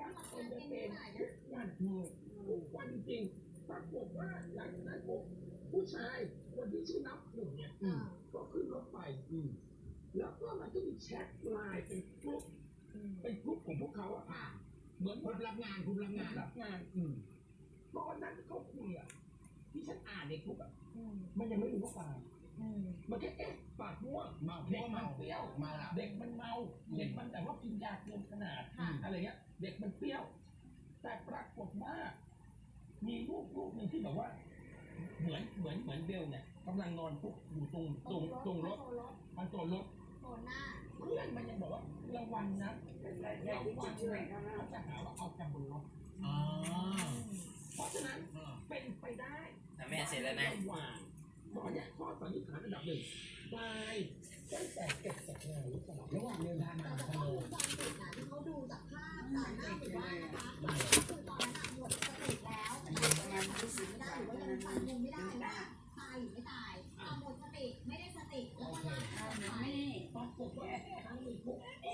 วันเอนเตอร์เทนทุกวันทุกวันจริงปรากฏว่าหลังจากนั้นปุ๊บผู้ชายคนที่ชื่อน้ำหนึ่งเนี่ยอืมก็ขึ้นรถไปอืมแล้วก็มันก็มีแชทไลน์เป็นกลุ่มเป็นกลุ่มของพวกเขาอะอ่าเหมือนคุว่าณรับงานคุณรับงานรับงานอืมตอนนั้นที่เขาคุยอะที่ฉันอ่านในกลุ่มอะมันยังไม่รู้ว่าตายมันแค่เอ๊ะปากม่วงเมาเด็กก็มัเมานเปรี้ยวเมาละเด็กมันเมาเด็กมันแต่ว่ากินยาเกินขนาดค่ะอะไรเงี้ย เด็กมันเปรี้ยว แต่ปรากฏว่า มีลูกลูกหนึ่งที่แบบว่า เหมือนเหมือนเหมือนเบลเนี่ยกำลังนอนปุ๊บอยู่ตรงตรงตรงรถมันตัวรถโซนหน้าเพื่อนมันยังบอกว่าระวังนะระวังนะเขาจะหาว่าเอากันบนรถอ๋อเพราะฉะนั้นอ่าเป็นไปได้แต่แม่เสร็จแล้วนะระวังตอนเนี้ยข้อสันนิษฐานอันดับหนึ่งตายตั้งแต่เก็บจากงานหรือเปล่า people.